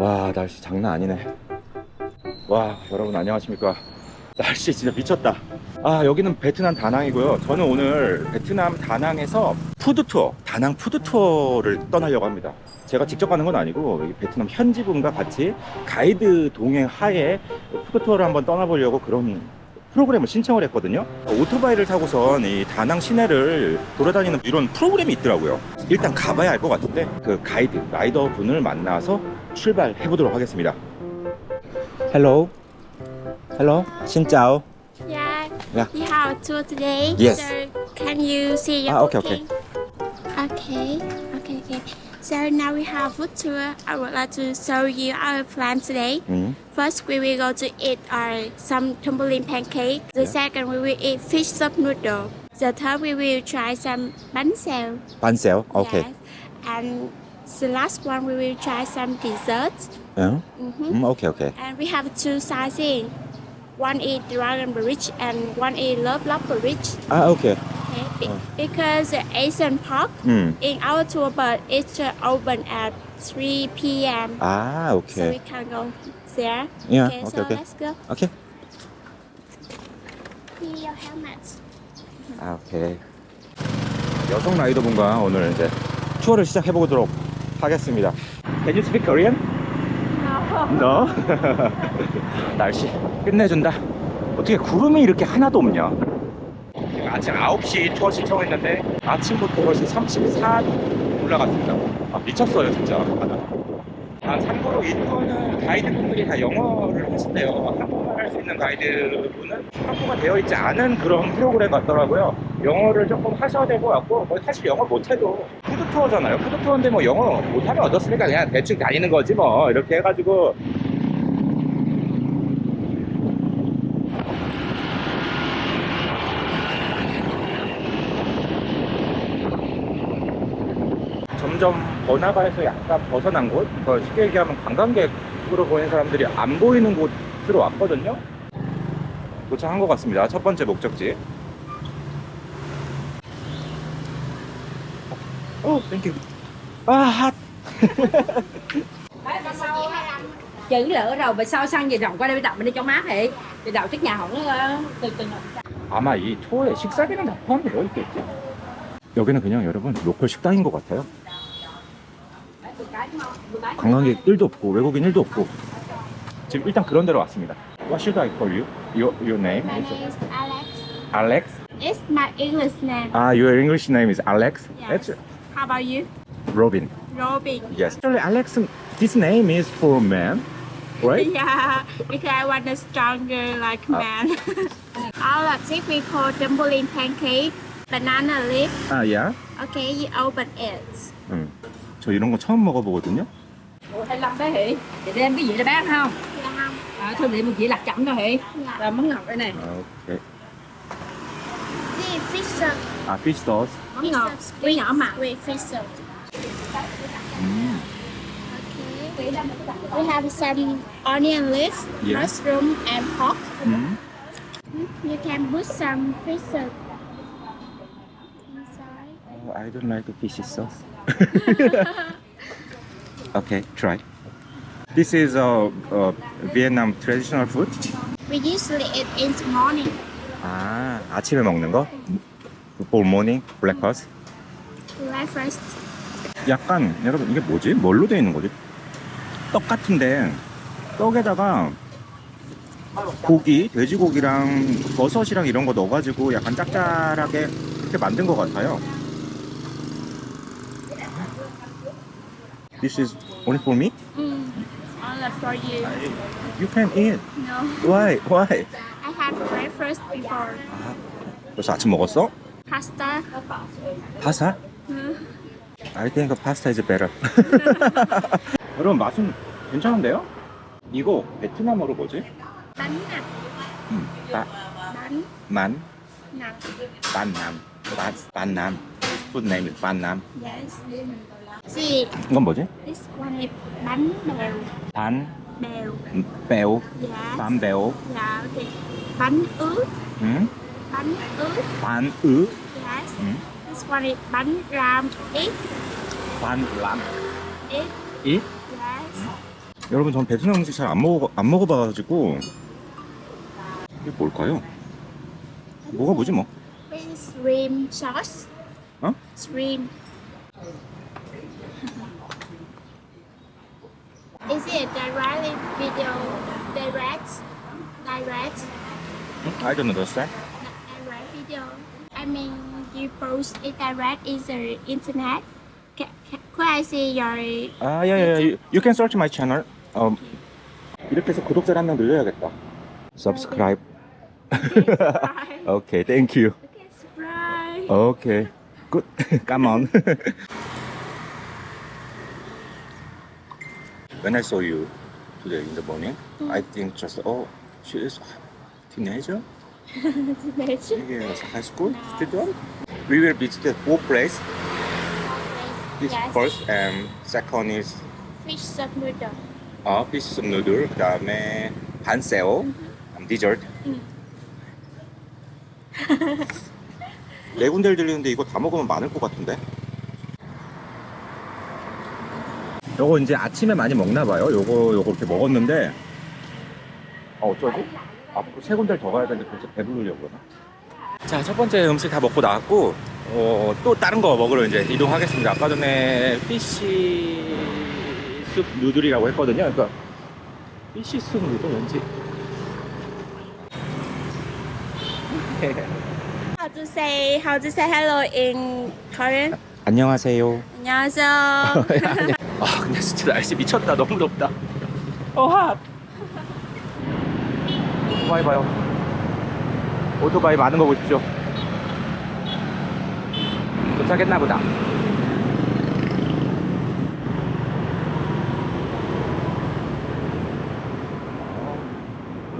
와 날씨 장난 아니네. 와 여러분 안녕하십니까? 날씨 진짜 미쳤다. 아 여기는 베트남 다낭이고요. 저는 오늘 베트남 다낭에서 푸드투어 다낭 푸드투어를 떠나려고 합니다. 제가 직접 가는 건 아니고 이 베트남 현지 분과 같이 가이드 동행 하에 푸드투어를 한번 떠나보려고 그런 프로그램을 신청을 했거든요. 오토바이를 타고선 이 다낭 시내를 돌아다니는 이런 프로그램이 있더라고요. 일단 가봐야 알것 같은데 그 가이드 라이더 분을 만나서 출발해 보도록 하겠습니다 헬로 헬로 신짜오 Yeah. Yeah. You have a tour today. Yes. So can you see your Ah, okay, okay. booking? Okay. Okay. Okay. So now we have food tour. I would like to show you our plan today. 음. First, we will go to eat our some tumbling pancake. The Yeah. second, we will eat fish soup noodle. The third, we will try some bánh xèo. 반세요 오케이 Yes. And the last one, we will try some desserts. 응? hmm 음 오케이 오케이 And we have two sizing. One is dragon bridge and one is love love bridge. 아 오케이 Okay. Be- Oh. Because the Asian Park 음. in our tour, but it's uh, open at 3 p.m. 아 So we 오케이 can go there. Yeah, okay, okay, so okay. let's go. 오케이 Here your helmets. 아 오케이 여성 라이더분과 오늘 이제 투어를 시작해 보도록 하겠습니다 Can you speak Korean? No. 날씨 끝내준다. 어떻게 구름이 이렇게 하나도 없냐? 아침 9시 투어 신청했는데 아침부터 벌써 34도 올라갔습니다. 아, 미쳤어요 진짜. 아, 참고로 이 투어는 가이드분들이 다 영어를 하신대요. 할 수 있는 가이드분은 한국어 되어 있지 않은 그런 프로그램 같더라고요. 영어를 조금 하셔야 될 것 같고, 뭐 사실 영어 못해도 푸드 투어잖아요. 푸드 투어인데 뭐 영어 못하면 어떻습니까? 그냥 대충 다니는 거지 뭐. 이렇게 해가지고. 점점 번화가에서 약간 벗어난 곳, 더 쉽게 얘기하면 관광객으로 보이는 사람들이 안 보이는 곳 으로 왔거든요. 도착한 것 같습니다. 첫 번째 목적지. 오, 땡큐. 아, 핫. chữ lỡ rồi và sau sang gì rộng qua đây đậu bên đây cho mát thì thì đậu trước nhà nó ờ, từ từ 아마 이 투어에 식사비는 다 포함되어 있겠지. 여기는 그냥 여러분 로컬 식당인 것 같아요. 관광객 1도 없고 외국인 1도 없고 지금 일단 그런 데로 왔습니다. What should I call you? Your, your name My name is Alex. Alex? It's my English name. Ah, your English name is Alex? Yes. That's How about you? Robin. Robin. Yes. Actually, Alex, this name is for man, right? Yeah, because I want a stronger like Uh. man. All of this we call dumpling pancake, banana leaf. Ah, yeah. Okay, you open it. 응. 저 이런 거 처음 먹어보거든요. Ủa 25 bé Hỷ Thì đem cái gì cho bác không? thôi để mình chỉ lạc chậm thôi hả dạ. món ngọt đây nè ok fish sauce à fish sauce món ngọt cái nhỏ mặn with fish sauce mm. okay. We have some onion leaves, yeah. mushroom and pork. Mm. You can put some fish sauce oh, I don't like the fish sauce. okay, try. This is a, a Vietnam traditional food. We usually eat in the morning. 아, 아침에 먹는 거? For morning breakfast. Breakfast. 약간 여러분 이게 뭐지? 뭘로 되어 있는 거지? 떡 같은데 떡에다가 고기, 돼지고기랑 버섯이랑 이런 거 넣어가지고 약간 짭짤하게 이렇게 만든 것 같아요. This is only for me? Mm. All for you. You can eat. No. Why? Why? I had breakfast before. 벌써 아침 먹었어? Pasta. 파스타? Mm. I think pasta is better. 여러분 맛은 괜찮은데요? 이거 베트남어로 뭐지? Nạc. 음, 바, Bánh 만, nạc. 반남, 바, 반남. Food name is 반남. Yes. 이건 뭐지? this one is bánh bèo. 반, Bèo. 음, 배우, Yes. 반 배우, Yeah, okay. Bánh ướt. 음, Bánh ướt. 반으, Yes. 음, This one is bánh ram ít. 반람, Ít. 이, Yes. 여러분 전 베트남 음식 잘 안 먹어 안 먹어봐가지고 이게 뭘까요? 뭐가 뭐지 뭐? With shrimp sauce. 어? Shrimp. Is it direct video? Direct? Direct? I don't understand. Direct video. I mean, you post it direct is the internet. Can, can, could I see your 아, 야, 야, 야, you can search my channel. 어, 이렇게 해서 구독자를 한 명 늘려야겠다. Subscribe. subscribe? Okay, thank you. okay, subscribe. Okay, good. Come on. when I saw you today in the morning, I think just oh, she is a teenager. Teenage. Yes, high school student. We will visit four places. This Yes. first and second is Fish soup noodle. 어, 피시 숲 누들, 그 다음에 반새우, 그다음 디저트. 음. 네 군데를 들리는데 이거 다 먹으면 많을 것 같은데? 요거 이제 아침에 많이 먹나 봐요. 요거 요거 이렇게 먹었는데 어 어쩌지? 앞으로 세 군데를 더 가야 되는데 벌써 배부르려고 그러나? 자, 첫 번째 음식 다 먹고 나왔고 어, 또 다른 거 먹으러 이제 이동하겠습니다. 아까 전에 피시 숲 누들이라고 했거든요. 그러니까 피시 숲 누들 왠지 How to say how to say hello in Korean? 안녕하세요. 안녕하세요. 아 근데 진짜 날씨 미쳤다 너무 덥다 어 핫! 오토바이 봐요 오토바이 많은 거 보십시오 도착했나 보다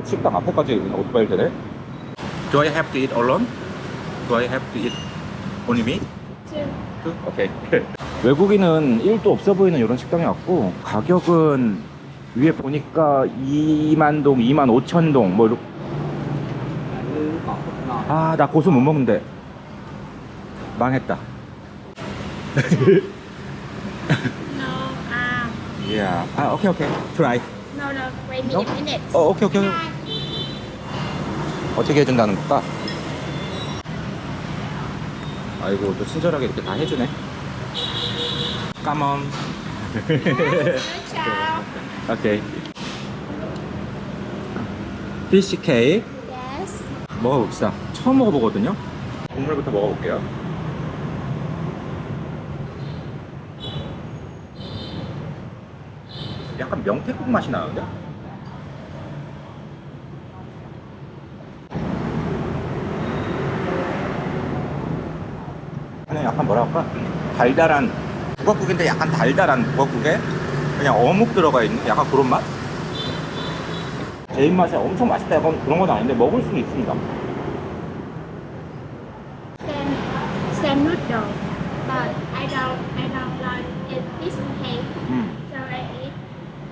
식당 앞에까지 오토바이를 대네 Do I have to eat alone? Do I have to eat only me? Two. 오케이. 외국인은 1도 없어 보이는 이런 식당이 왔고 가격은 위에 보니까 2만 동, 2만 5천 동, 뭐 이렇게. 아, 나 고수 못 먹는데. 망했다. No. Ah. 야, 아, 오케이, 오케이. 트라이. No, no. Wait me No? a minute. 어, 오케이, 오케이. 오케이. 어떻게 해준다는 걸까? 아이고, 또 친절하게 이렇게 다 해주네. 까먼. Ciao. 오케이. 피시 케이크 Yes. 먹어봅시다. 처음 먹어보거든요. 국물부터 먹어볼게요. 약간 명태국 맛이 나는데? 그냥 약간 뭐라 할까? 달달한 북엇국인데 약간 달달한 북엇국에 그냥 어묵 들어가 있는 약간 그런 맛? 제 입맛에 엄청 맛있다 약간 그런 건 아닌데 먹을 수는 있습니다. Same, same noodle. But I don't, I don't like it fish cake. 음. So I eat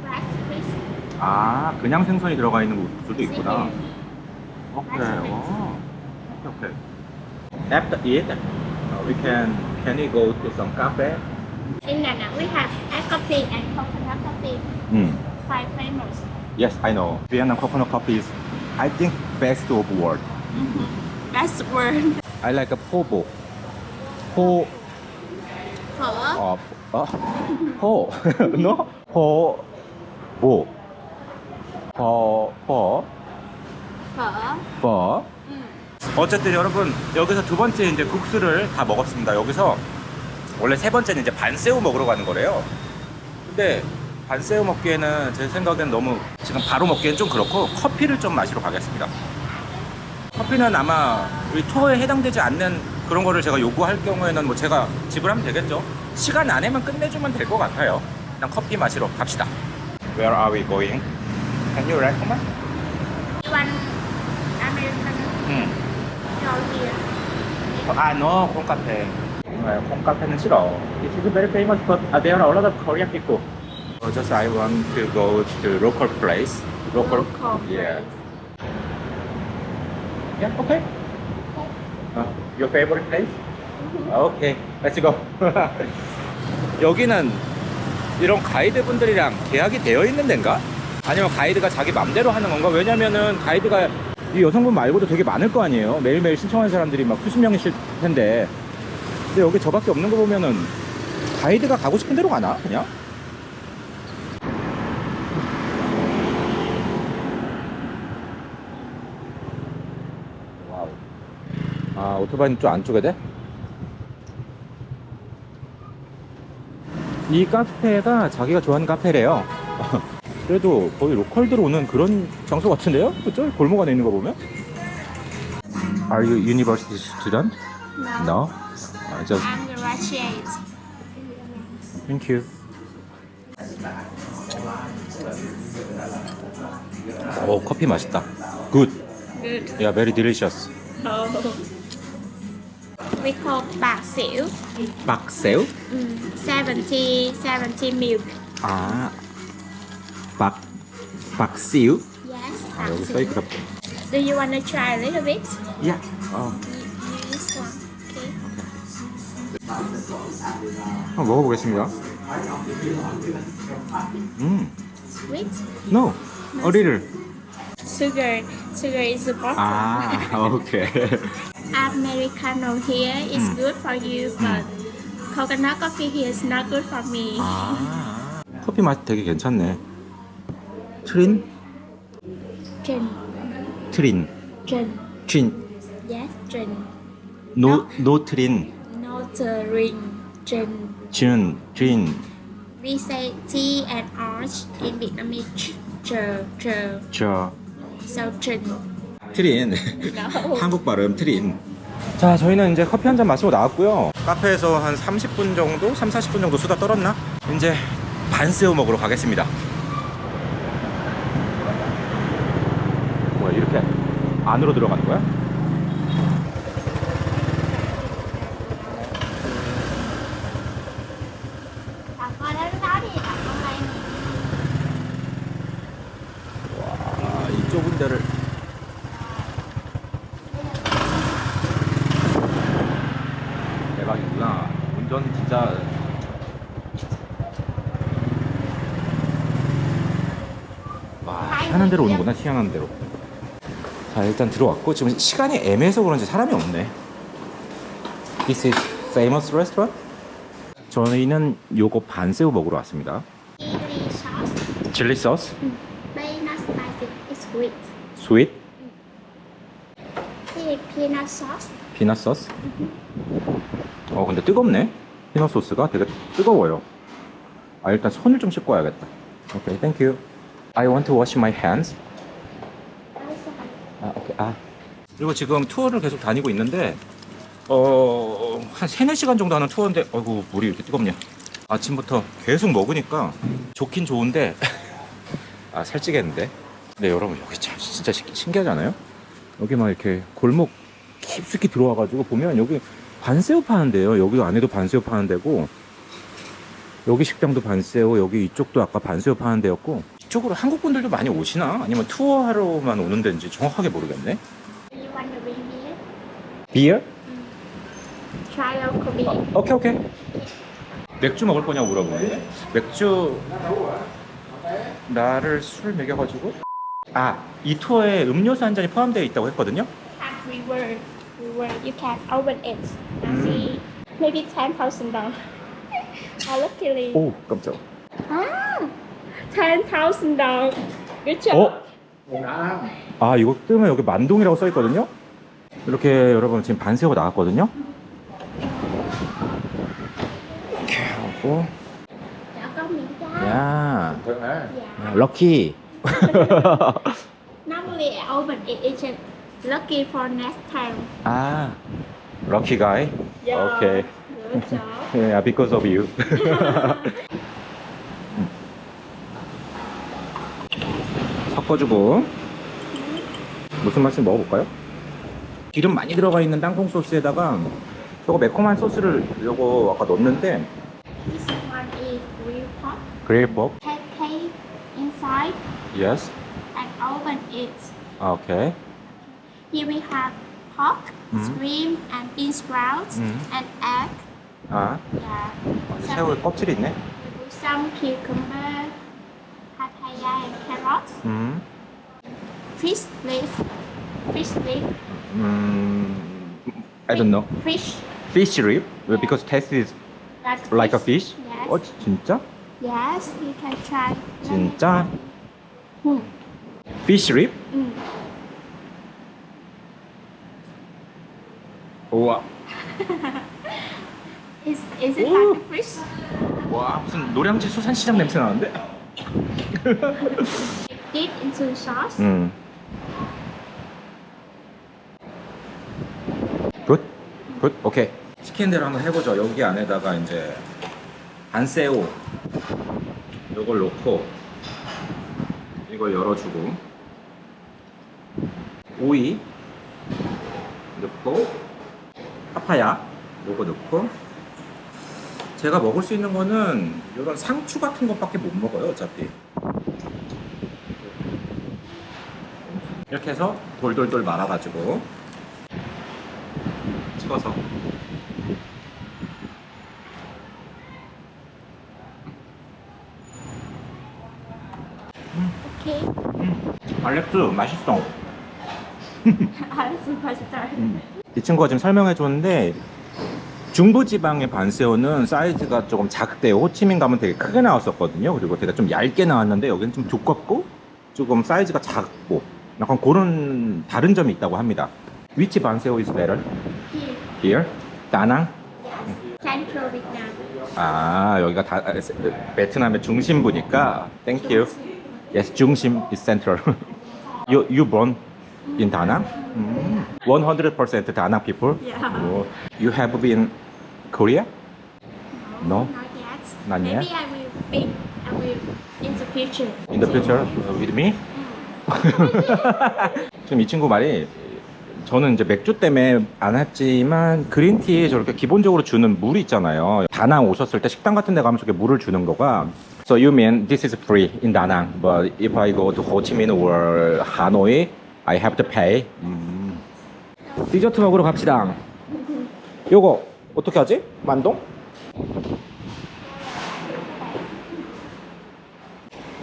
rice fish. 아 그냥 생선이 들어가 있는 곳들도 있구나. 오케이. 어. 오케이 오케이. After uh, we can can you go to some cafe? In Nana, we have iced coffee and coconut coffee. Mm. Quite famous. Yes, I know. Vietnam coconut coffee is, I think, best of world. Mm -hmm. Best word. I like a pobo. Po. Po. Oh, uh, po. no. Po. Bo. Po. Po. Po. Po. 어쨌든 여러분 여기서 두 번째 이제 국수를 다 먹었습니다. 여기서 원래 세 번째는 이제 반새우 먹으러 가는 거래요. 근데 반새우 먹기에는 제 생각엔 너무 지금 바로 먹기엔 좀 그렇고 커피를 좀 마시러 가겠습니다. 커피는 아마 우리 투어에 해당되지 않는 그런 거를 제가 요구할 경우에는 뭐 제가 지불하면 되겠죠. 시간 안에만 끝내주면 될 것 같아요. 일단 커피 마시러 갑시다. Where are we going? Can you recommend? Want American 음. Go here? 아, no, 콩카페. 네, 콩카페는 싫어. This is very famous, but uh, there are a lot of Korean people. Uh, just I want to go to local place. Local. Local Yeah. Yeah. Okay. Uh, your favorite place? Okay. Let's go. 여기는 이런 가이드 분들이랑 계약이 되어 있는 데인가? 아니면 가이드가 자기 맘대로 하는 건가? 왜냐면은 가이드가 이 여성분 말고도 되게 많을 거 아니에요. 매일매일 신청하는 사람들이 막 수십 명이실 텐데. 근데 여기 저밖에 없는 거 보면은 가이드가 가고 싶은 대로 가나? 그냥? 와우. 아, 오토바이는 좀 안쪽에 돼? 이 카페가 자기가 좋아하는 카페래요. 그래도 거의 로컬들 오는 그런 장소 같은데요? 그죠? 골목 안에 있는 거 보면? Are you university student? No. I just I'm graduate. thank you. 오 커피 맛있다. Good. Good. Yeah, very delicious. We call bạc xỉu. 박새우? Mm, 70, 70 milk. 아, 박 박새우? Yes, 아 bạc 여기 xỉu. 써 있다. Do you want to try a little bit? Yeah. 어, You- This one. Okay. 한번 먹어보겠습니다. 음, Sweet. no, a little. Sugar. Sugar is important. 아, 오케이. Americano here is Mm. good for you, but coconut coffee here is not good for me. 아, 커피 맛 되게 괜찮네. 트린? Gin. 트린. 진. Yes, gin. 노, 노 트린. No drink. Gin. 진, 진. We say tea and orange in Vietnamese. Ch. 저. So gin. 트린. No. 한국 발음 트린. 자, 저희는 이제 커피 한 잔 마시고 나왔고요. 카페에서 한 30분 정도, 3, 40분 정도 수다 떨었나? 이제 반새우 먹으러 가겠습니다. 뭐야, 이렇게 안으로 들어가는 거야? 와, 이 좁은 데를. 대박이구나. 운전 진짜. 와, 희한한 데로 오는구나, 희한한 데로. 자, 일단 들어왔고, 지금 시간이 애매해서 그런지 사람이 없네. This is famous restaurant? 저희는 요거 반새우 먹으러 왔습니다. Chili sauce. 칠리 소스, Bay not spicy. It's sweet. 스윗, See peanut sauce. 피넛 소스. 어 근데 뜨겁네. 피넛 소스가 되게 뜨거워요. 아 일단 손을 좀 씻고 와야겠다. 오케이, 땡큐. I want to wash my hands. 아. 그리고 지금 투어를 계속 다니고 있는데 어, 한 3, 4시간 정도 하는 투어인데 아이고, 물이 이렇게 뜨겁냐. 아침부터 계속 먹으니까 좋긴 좋은데 아, 살찌겠는데. 근데 여러분 여기 참 진짜 않아요? 여기 막 이렇게 골목 깊숙이 들어와 가지고 보면 여기 반새우 파는데요. 여기 안에도 반새우 파는 데고 여기 식당도 반새우, 여기 이쪽도 아까 반새우 파는 데였고 이쪽으로 한국 분들도 많이 오시나? 아니면 투어하러만 오는 데인지 정확하게 모르겠네. You want to bring beer? 비어? Try out Kobe. 오케이 오케이. 맥주 먹을 거냐고 물어보네. 맥주 나를 술 먹여가지고 아 이 투어에 음료수 한 잔이 포함되어 있다고 했거든요. And we were, we were, you can open it and see. Maybe ten thousand dollars. Luckily. 오 깜짝. 아, $10,000. 그렇죠? 어? 아. 아 이거 뜨면 여기 만동이라고 써 있거든요. 이렇게 여러분 지금 반세우고 나왔거든요. 이렇게 하고. 야, 럭키. 아, 럭키 가이. 오케이. 그렇죠. Yeah, because of you. 섞어주고 무슨 맛인지 먹어볼까요? 기름 많이 들어가 있는 땅콩 소스에다가 저거 매콤한 소스를 요거 아까 넣었는데 This one is real pork. 그레이법 Have cake inside yes and open it. 아, 오케이 Here we have pork, Mhm. shrimp, and bean sprouts, Mhm. and egg. 아 Yeah. 새우 껍질이 있네 We will some cucumber, carrots. 음, Fish leaf, fish leaf, 음, I don't know. fish Fish rib because taste is like like a fish. Yes. 어 진짜? Yes, you can try. 진짜? Hmm. Fish rib? Mm. 우와. Is is it like a fish? 와 무슨 노량진 수산시장 냄새 나는데? Dip into sauce. 음. 굿? 굿? 오케이. 시킨 대로 한번 해보죠. 여기 안에다가 이제 반새우 요걸 넣고 이걸 열어주고 오이 넣고 파파야 요거 넣고 제가 먹을 수 있는 거는 이런 상추 같은 것밖에 못 먹어요 어차피 이렇게 해서 돌돌돌 말아가지고 찍어서 Okay. 알렉스 맛있어 Honestly, pasta. 이 친구가 지금 설명해 줬는데 중부지방의 반새우는 사이즈가 조금 작대요 호치민 가면 되게 크게 나왔었거든요 그리고 되게 좀 얇게 나왔는데 여기는 좀 두껍고 조금 사이즈가 작고 약간 그런 다른 점이 있다고 합니다 위치 반새우 is better? Here. Here? 다낭? Central Vietnam. 아 여기가 다, 아, 베트남의 중심부니까 Thank you Yes 중심 is central You, you born in? 음. 100% 다낭 people? Yeah. Oh. You have been Korea? No? Not yet. Not Maybe yet? I will be. I will in the future. In the future uh, with me? 지금 이 친구 말이 저는 이제 맥주 때문에 안 했지만 그린티에 저렇게 기본적으로 주는 물 있잖아요. 다낭 오셨을 때 식당 같은 데 가면 저렇게 물을 주는 거가 So you mean this is free in Danang, but if I go to Ho Chi Minh or Hanoi, I have to pay. 음. 디저트 먹으러 갑시다. 요거 어떻게 하지? 만동?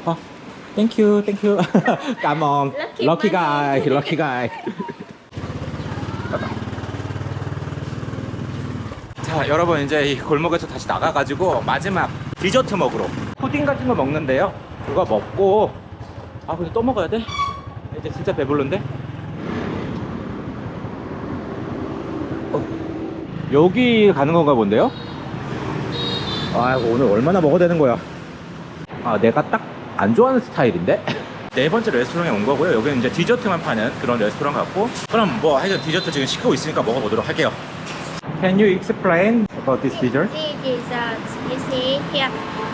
아, 땡큐, 땡큐. Lucky money. guy, lucky guy. 자, 여러분 이제 이 골목에서 다시 나가가지고 마지막 디저트 먹으러 푸딩 같은 거 먹는데요. 그거 먹고 아 근데 또 먹어야 돼? 이제 진짜 배불른데? 여기 가는 건가 본데요? 아 오늘 얼마나 먹어야 되는 거야? 아 내가 딱 안 좋아하는 스타일인데? 네 번째 레스토랑에 온 거고요. 여기는 이제 디저트만 파는 그런 레스토랑 같고 그럼 뭐 하여튼 디저트 지금 시키고 있으니까 먹어보도록 할게요. Can you explain about this dessert? See desserts. You see here.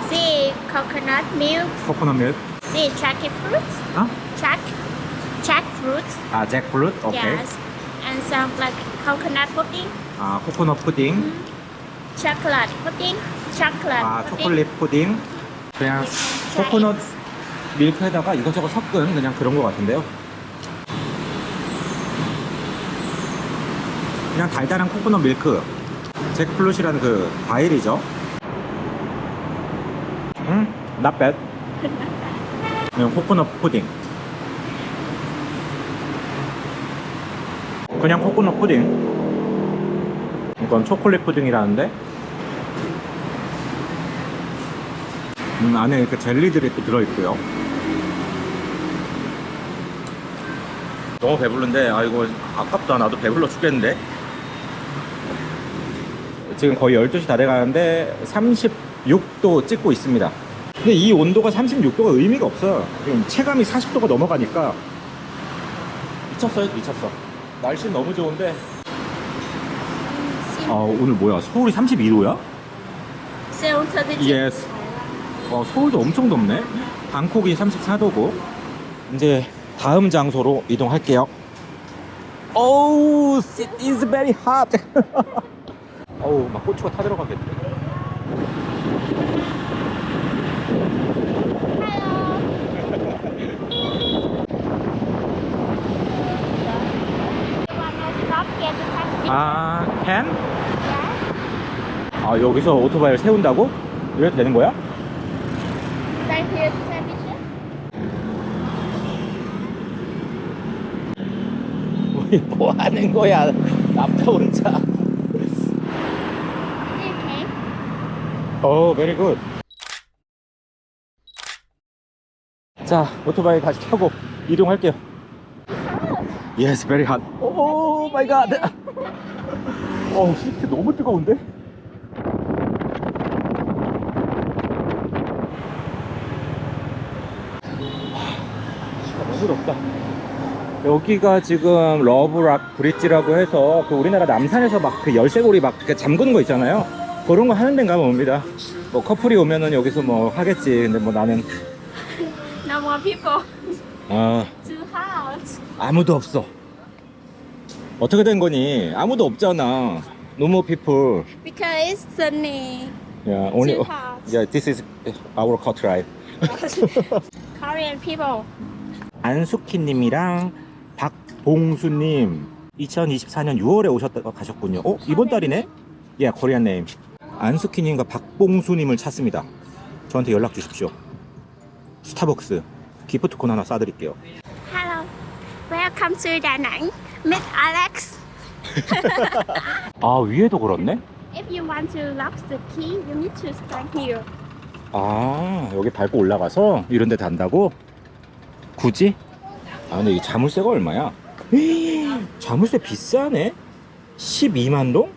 See coconut milk. Coconut milk. See jackfruit. 아? Jack. Jackfruit. 아, jackfruit. Okay. Yes. And some like coconut pudding. 아, 코코넛 푸딩. Chocolate pudding. Chocolate 아. 초콜릿 푸딩. 그냥 코코넛 밀크에다가 이것저것 섞은 그냥 그런 거 같은데요. 그냥 달달한 코코넛 밀크. 잭플룻이라는 그 과일이죠. 음, not bad. 그냥 코코넛 푸딩. 그냥 코코넛 푸딩. 이건 초콜릿 푸딩이라는데 음, 안에 이렇게 젤리들이 또 들어있고요. 너무 배부른데, 아, 이거 아깝다. 나도 배불러 죽겠는데. 지금 거의 12시 다 돼가는데 36도 찍고 있습니다. 근데 이 온도가 36도가 의미가 없어요. 지금 체감이 40도가 넘어가니까 미쳤어요, 미쳤어. 날씨 너무 좋은데. 아, 오늘 뭐야? 서울이 32도야? Seoul 32. 예스. 어, 서울도 엄청 덥네. 방콕이 34도고. 이제 다음 장소로 이동할게요. 오우, it is very hot. 어우, 막 고추가 타들어가겠네. 아, can? 아, 여기서 오토바이를 세운다고? 이래도 되는 거야? 뭐 하는 거야 남자 혼자? 오 베리 굿 자, 오토바이 다시 타고 이동할게요. Yes, very hot. 오 마이 갓. 어, 시트 너무 뜨거운데? 와, 너무 덥다. 여기가 지금 러브락 브릿지라고 해서 그 우리나라 남산에서 막 그 열쇠고리 막 그 잠그는 거 있잖아요. 그런 거 하는 데인가 봅니다. 뭐 커플이 오면은 여기서 뭐 하겠지. 근데 뭐 나는 No more people. 아 Too hot. 아무도 없어. 어떻게 된 거니? 아무도 없잖아. No more people. Because it's sunny. Yeah, only. Too hot. Yeah, this is our car drive. Korean people. 안숙희님이랑 박봉수님 2024년 6월에 오셨다가 가셨군요. 어 이번 달이네? 예, 코리안 네임. 안숙희님과 박봉수님을 찾습니다. 저한테 연락 주십시오. 스타벅스 기프트콘 하나 싸드릴게요. Hello. Welcome to Da Nang. Meet Alex. 아 위에도 그렇네? If you want to lock the key, you need to stand here. 아 여기 밟고 올라가서 이런 데 단다고? 굳이? 아 근데 이 자물쇠가 얼마야? 헤이, 자물쇠 비싸네? 12만 동?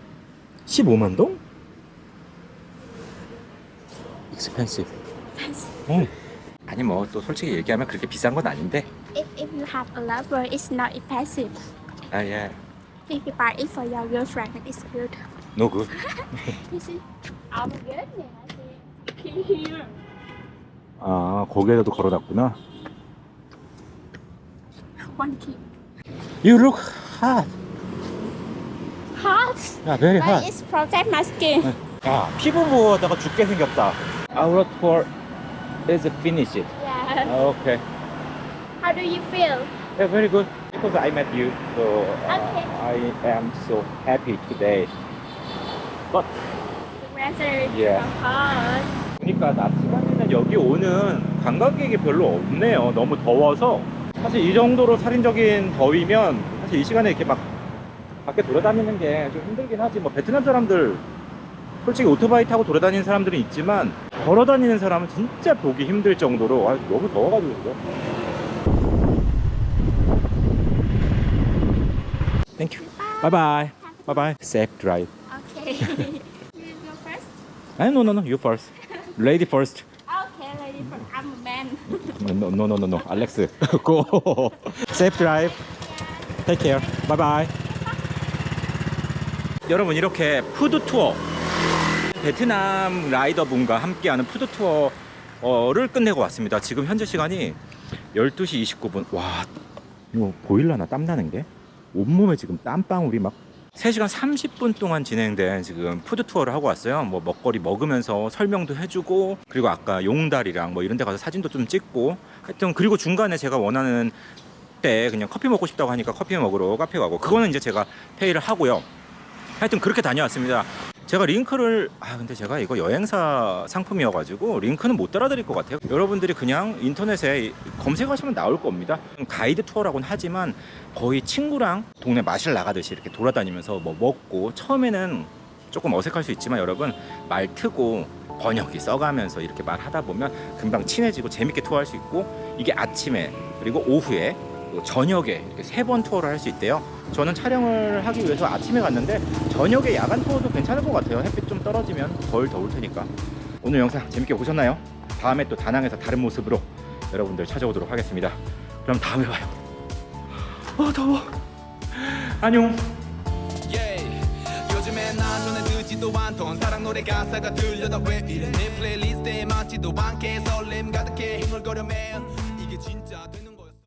15만 동? expensive 어. 아니 뭐 또 솔직히 얘기하면 그렇게 비싼 건 아닌데 If, if you have a lover, it's not expensive. 아예 If you buy it for your girlfriend, it's good. no good You see? I'm good. Yeah, I see. Here. 아 거기에도 걸어놨구나 One key. You look hot Hot. 야 very But hot it's protect my skin. 야 피부 보호하다가 죽게 생겼다 Our tour is finished Yeah. Okay How do you feel? Yeah, very good. Because I met you, so uh, Okay. I am so happy today. But The weather is Yeah. so hot. 보니까 낮 시간에는 여기 오는 관광객이 별로 없네요. 너무 더워서 사실 이 정도로 살인적인 더위면 사실 이 시간에 이렇게 막 밖에 돌아다니는 게 좀 힘들긴 하지. 뭐 베트남 사람들 솔직히 오토바이 타고 돌아다니는 사람들은 있지만 걸어 다니는 사람은 진짜 보기 힘들 정도로 아, 너무 더워가지고 그죠. Thank you. Bye bye. Bye bye. Safe drive. Okay. you go first? Ah, no, no, no. You first. Lady first. Okay, lady first. I'm a man. No, no, no, no, no. Alex, go. Safe drive. Take care. Bye bye. 여러분 이렇게 푸드 투어 베트남 라이더 분과 함께하는 푸드 투어를 끝내고 왔습니다. 지금 현재 시간이 12시 29분. 와, 이거 보일라나 땀 나는 게? 온몸에 지금 땀방울이 막 3시간 30분 동안 진행된 지금 푸드 투어를 하고 왔어요. 뭐 먹거리 먹으면서 설명도 해주고 그리고 아까 용달이랑 뭐 이런 데 가서 사진도 좀 찍고 하여튼 그리고 중간에 제가 원하는 때 그냥 커피 먹고 싶다고 하니까 커피 먹으러 카페 가고 그거는 이제 제가 페이를 하고요. 하여튼 그렇게 다녀왔습니다. 제가 링크를 아 근데 제가 이거 여행사 상품이어가지고 링크는 못 따라드릴 것 같아요. 여러분들이 그냥 인터넷에 검색하시면 나올 겁니다. 가이드 투어라고는 하지만 거의 친구랑 동네 마실 나가듯이 이렇게 돌아다니면서 뭐 먹고 처음에는 조금 어색할 수 있지만 여러분 말 트고 번역기 써가면서 이렇게 말하다 보면 금방 친해지고 재밌게 투어할 수 있고 이게 아침에 그리고 오후에 또 저녁에 이렇게 세 번 투어를 할 수 있대요. 저는 촬영을 하기 위해서 아침에 갔는데 저녁에 야간 투어도 괜찮을 것 같아요. 햇빛 좀 떨어지면 덜 더울 테니까. 오늘 영상 재밌게 보셨나요? 다음에 또 다낭에서 다른 모습으로 여러분들 찾아오도록 하겠습니다. 그럼 다음에 봐요. 아 더워. 안녕. 듣지도 않던 사랑 노래 가사가 들려다 왜 이래 내 플레이리스트에 맞지도 않게 설렘 가득해 흥얼거려 매일